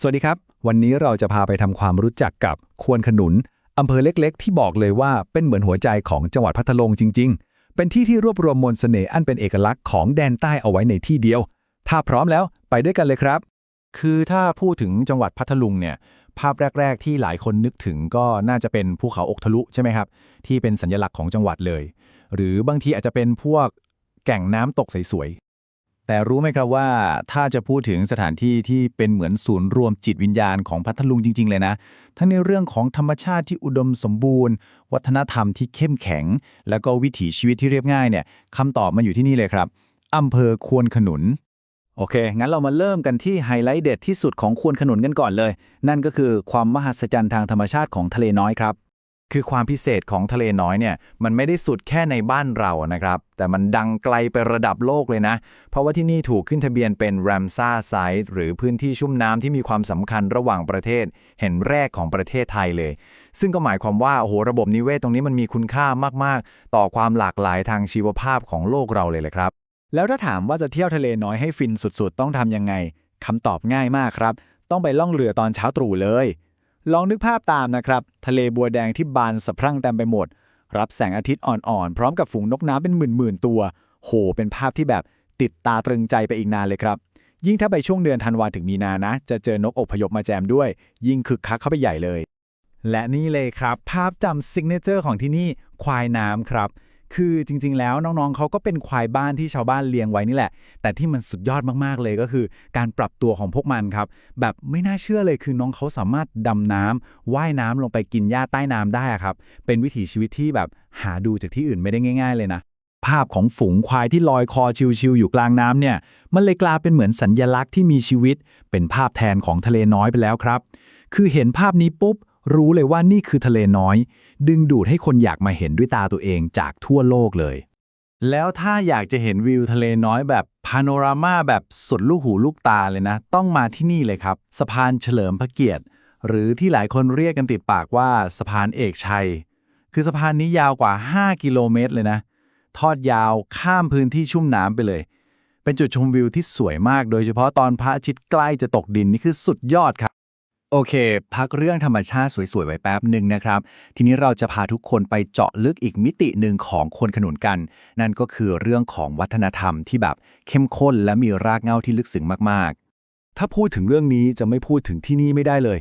สวัสดีครับ วันนี้เราจะพาไปทำความรู้จักกับควนขนุนอำเภอเล็กๆ ที่บอกเลยว่าเป็นเหมือนหัวใจของจังหวัดพัทลุงจริง ๆ เป็นที่ที่รวบรวมมนต์เสน่ห์อันเป็นเอกลักษณ์ของแดนใต้เอาไว้ในที่เดียว ถ้าพร้อมแล้วไปด้วยกันเลยครับ คือถ้าพูดถึงจังหวัดพัทลุงเนี่ยภาพแรก ๆ ที่หลายคนนึกถึงก็น่าจะเป็นภูเขาอกทะลุใช่ไหมครับ ที่เป็นสัญลักษณ์ของจังหวัดเลย หรือบางทีอาจจะเป็นพวกแก่งน้ำตกสวย แต่รู้ไหมครับว่าถ้าจะพูดถึงสถานที่ที่เป็นเหมือนศูนย์รวมจิตวิญญาณของพัทลุงจริง ๆ เลยนะ ทั้งในเรื่องของธรรมชาติที่อุดมสมบูรณ์ วัฒนธรรมที่เข้มแข็ง แล้วก็วิถีชีวิตที่เรียบง่ายเนี่ยคำตอบมันอยู่ที่นี่เลยครับอำเภอควนขนุน โอเค งั้นเรามาเริ่มกันที่ไฮไลท์เด็ดที่สุดของควนขนุนกันก่อนเลย นั่นก็คือความมหัศจรรย์ทางธรรมชาติของทะเลน้อยครับ คือความพิเศษของทะเลน้อยเนี่ยมันไม่ได้สุดแค่ในบ้านเรานะครับ แต่มันดังไกลไประดับโลกเลยนะ เพราะว่าที่นี่ถูกขึ้นทะเบียนเป็น Ramsar Site หรือพื้นที่ชุ่มน้ำที่มีความสำคัญระหว่างประเทศ เห็นแรกของประเทศไทยเลย ซึ่งก็หมายความว่าโอ้โหระบบนิเวศตรงนี้มันมีคุณค่ามากๆ ต่อความหลากหลายทางชีวภาพของโลกเราเลยแหละครับ แล้วถ้าถามว่าจะเที่ยวทะเลน้อยให้ฟินสุดๆ ต้องทำยังไงคำตอบง่ายมากครับ ต้องไปล่องเรือตอนเช้าตรู่เลย ลองนึกภาพตามนะครับ ทะเลบัวแดงที่บานสะพรั่งเต็มไปหมด รับแสงอาทิตย์อ่อนๆ พร้อมกับฝูงนกน้ำเป็นหมื่นๆ ตัว โห เป็นภาพที่แบบติดตาตรึงใจไปอีกนานเลยครับ ยิ่งถ้าไปช่วงเดือนธันวาถึงมีนานะ จะเจอนกอพยพมาแจมด้วย ยิ่งคึกคักเข้าไปใหญ่เลย และนี่เลยครับ ภาพจำซิกเนเจอร์ของที่นี่ควายน้ำครับ คือจริง ๆ แล้วน้องๆเขาก็เป็นควายบ้านที่ชาวบ้านเลี้ยงไว้นี่แหละ แต่ที่มันสุดยอดมากๆเลยก็คือ การปรับตัวของพวกมันครับ แบบไม่น่าเชื่อเลยคือน้องเขาสามารถดำน้ำว่ายน้ำลงไปกินหญ้าใต้น้ำได้อะครับ เป็นวิถีชีวิตที่แบบหาดูจากที่อื่นไม่ได้ง่าย ๆ เลยนะภาพของฝูงควายที่ลอยคอชิวๆอยู่กลางน้ำเนี่ย มันเลยกลายเป็นเหมือนสัญญลักษณ์ที่มีชีวิต เป็นภาพแทนของทะเลน้อยไปแล้วครับ คือเห็นภาพนี้ปุ๊บ รู้เลยว่านี่คือทะเลน้อย ดึงดูดให้คนอยากมาเห็นด้วยตาตัวเองจากทั่วโลกเลย แล้วถ้าอยากจะเห็นวิวทะเลน้อยแบบพาโนรามาแบบสุดลูกหูลูกตาเลยนะ ต้องมาที่นี่เลยครับ สะพานเฉลิมพระเกียรติ หรือที่หลายคนเรียกกันติดปากว่าสะพานเอกชัย คือสะพานนี้ยาวกว่า 5 กิโลเมตรเลยนะ ทอดยาวข้ามพื้นที่ชุ่มน้ำไปเลย เป็นจุดชมวิวที่สวยมาก โดยเฉพาะตอนพระอาทิตย์ใกล้จะตกดินนี่คือสุดยอดครับ โอเค พักเรื่องธรรมชาติสวยๆ ไว้แป๊บหนึ่งนะครับ ทีนี้เราจะพาทุกคนไปเจาะลึกอีกมิติหนึ่งของคนขนุนกัน นั่นก็คือเรื่องของวัฒนธรรมที่แบบเข้มข้นและมีรากเหง้าที่ลึกซึ้งมากๆ ถ้าพูดถึงเรื่องนี้จะไม่พูดถึงที่นี่ไม่ได้เลย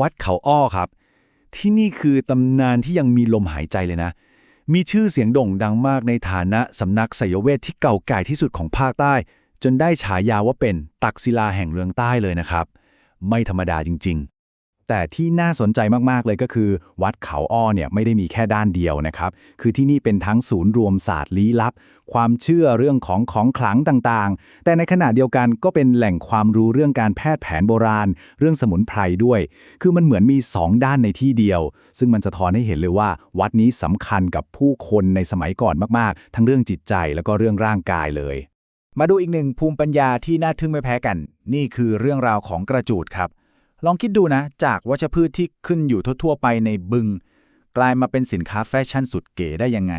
วัดเขาอ้อครับ ที่นี่คือตำนานที่ยังมีลมหายใจเลยนะ มีชื่อเสียงโด่งดังมากในฐานะสำนักไสยเวทที่เก่าแก่ที่สุดของภาคใต้ จนได้ฉายาว่าเป็นตักศิลาแห่งเมืองใต้เลยนะครับ ไม่ธรรมดาจริง ๆแต่ที่น่าสนใจมาก ๆ เลยก็คือ วัดเขาอ้อเนี่ยไม่ได้มีแค่ด้านเดียวนะครับ คือที่นี่เป็นทั้งศูนย์รวมศาสตร์ลี้ลับ ความเชื่อเรื่องของของขลังต่างๆ แต่ในขณะเดียวกันก็เป็นแหล่งความรู้เรื่องการแพทย์แผนโบราณ เรื่องสมุนไพรด้วย คือมันเหมือนมี 2 ด้านในที่เดียว ซึ่งมันสะท้อนให้เห็นเลยว่า วัดนี้สำคัญกับผู้คนในสมัยก่อนมากๆ ทั้งเรื่องจิตใจแล้วก็เรื่องร่างกายเลย มาดูอีกหนึ่งภูมิปัญญาที่น่าทึ่งไม่แพ้กัน นี่คือเรื่องราวของกระจูดครับ ลองคิดดูนะ จากวัชพืชที่ขึ้นอยู่ทั่วๆไปในบึง กลายมาเป็นสินค้าแฟชั่นสุดเก๋ได้ยังไง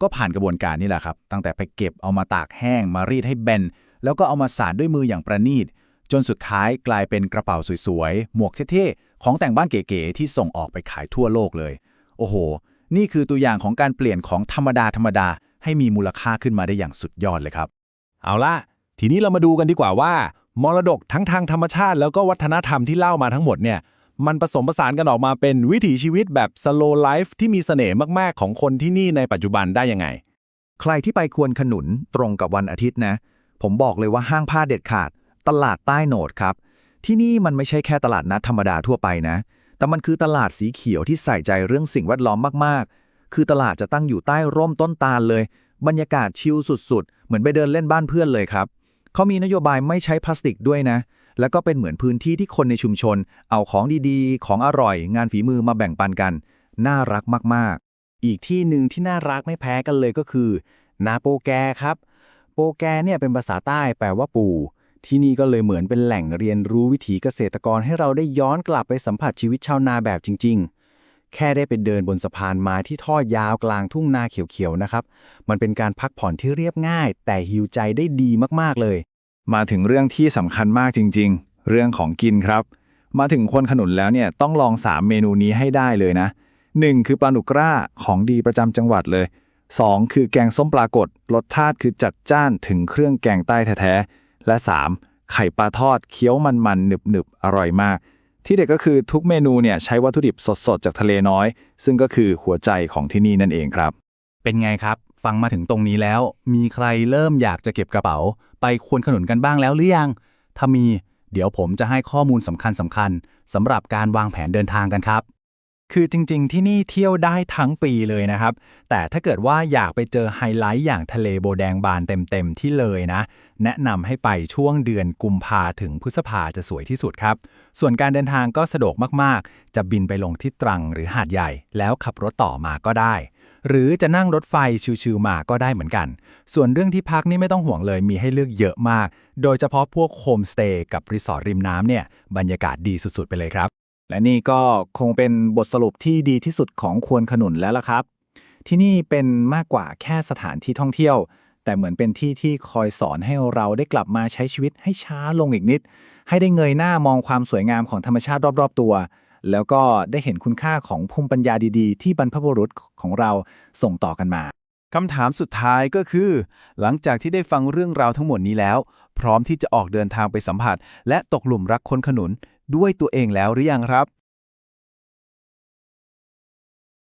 ก็ผ่านกระบวนการนี่แหละครับ ตั้งแต่ไปเก็บเอามาตากแห้ง มารีดให้แบน แล้วก็เอามาสานด้วยมืออย่างประณีต จนสุดท้ายกลายเป็นกระเป๋าสวยๆ หมวกเท่ๆ ของแต่งบ้านเก๋ๆที่ส่งออกไปขายทั่วโลกเลย โอ้โห นี่คือตัวอย่างของการเปลี่ยนของธรรมดาธรรมดาๆให้มีมูลค่าขึ้นมาได้อย่างสุดยอดเลยครับ เอาละทีนี้เรามาดูกันดีกว่าว่า มรดกทั้งทางธรรมชาติ แล้วก็วัฒนธรรมที่เล่ามาทั้งหมดเนี่ยมันผสมผสานกันออกมาเป็นวิถีชีวิตแบบ slow life ที่มีเสน่ห์มาก ๆ ของคนที่นี่ในปัจจุบันได้ยังไง ใครที่ไปควนขนุนตรงกับวันอาทิตย์นะ ผมบอกเลยว่าห้างผ้าเด็ดขาด ตลาดใต้โหนดครับ ที่นี่มันไม่ใช่แค่ตลาดนัดธรรมดาทั่วไปนะ แต่มันคือตลาดสีเขียวที่ใส่ใจเรื่องสิ่งแวดล้อมมาก ๆ คือตลาดจะตั้งอยู่ใต้ร่มต้นตาลเลย บรรยากาศชิลสุดๆ เหมือนไปเดินเล่นบ้านเพื่อนเลยครับ เขามีนโยบายไม่ใช้พลาสติกด้วยนะ แล้วก็เป็นเหมือนพื้นที่ที่คนในชุมชน เอาของดีๆ ของอร่อย งานฝีมือมาแบ่งปันกัน น่ารักมากๆ อีกที่หนึ่งที่น่ารักไม่แพ้กันเลยก็คือนาโปแกครับ โปแกเนี่ยเป็นภาษาใต้แปลว่าปู่ ที่นี่ก็เลยเหมือนเป็นแหล่งเรียนรู้วิถีเกษตรกรให้เราได้ย้อนกลับไปสัมผัสชีวิตชาวนาแบบจริง ๆ แค่ได้ไปเดินบนสะพานไม้ที่ทอดยาวกลางทุ่งนาเขียวๆนะครับ มันเป็นการพักผ่อนที่เรียบง่าย แต่ฮิวใจได้ดีมากๆเลย มาถึงเรื่องที่สำคัญมากจริง ๆ เรื่องของกินครับ มาถึงคนขนุนแล้วเนี่ยต้องลอง 3 เมนูนี้ให้ได้เลยนะ 1. คือปลาหนุกร้าของดีประจำจังหวัดเลย 2. คือแกงส้มปลากดรสชาติคือจัดจ้านถึงเครื่องแกงใต้แท้ๆและ 3. ไข่ปลาทอดเคี้ยวมันๆหนึบๆอร่อยมาก ที่เด็ดก็คือทุกเมนูเนี่ยใช้วัตถุดิบสดๆ จากทะเลน้อย ซึ่งก็คือหัวใจของที่นี่นั่นเองครับ เป็นไงครับ ฟังมาถึงตรงนี้แล้ว มีใครเริ่มอยากจะเก็บกระเป๋า ไปควนขนุนกันบ้างแล้วหรือยัง ถ้ามี เดี๋ยวผมจะให้ข้อมูลสำคัญสำคัญๆสำหรับการวางแผนเดินทางกันครับ คือจริงๆ ที่นี่เที่ยวได้ทั้งปีเลยนะครับ แต่ถ้าเกิดว่าอยากไปเจอไฮไลท์อย่างทะเลโบแดงบานเต็มๆ ที่เลยนะ แนะนำให้ไปช่วงเดือนกุมภาถึงพฤษภาจะสวยที่สุดครับ ส่วนการเดินทางก็สะดวกมากๆ จะบินไปลงที่ตรังหรือหาดใหญ่ แล้วขับรถต่อมาก็ได้ หรือจะนั่งรถไฟชิวๆมาก็ได้เหมือนกัน ส่วนเรื่องที่พักนี่ไม่ต้องห่วงเลยมีให้เลือกเยอะมาก โดยเฉพาะพวกโฮมสเตย์กับรีสอร์ทริมน้ำเนี่ยบรรยากาศดีสุดๆไปเลยครับ และนี่ก็คงเป็นบทสรุปที่ดีที่สุดของควนขนุนแล้วล่ะครับ ที่นี่เป็นมากกว่าแค่สถานที่ท่องเที่ยว แต่เหมือนเป็นที่ที่คอยสอนให้เราได้กลับมาใช้ชีวิตให้ช้าลงอีกนิด ให้ได้เงยหน้ามองความสวยงามของธรรมชาติรอบๆตัว แล้วก็ได้เห็นคุณค่าของภูมิปัญญาดีๆ ที่บรรพบุรุษของเราส่งต่อกันมาคำถามสุดท้ายก็คือ หลังจากที่ได้ฟังเรื่องราวทั้งหมดนี้แล้ว พร้อมที่จะออกเดินทางไปสัมผัส และตกหลุมรักคนขนุน ด้วยตัวเองแล้วหรือยังครับ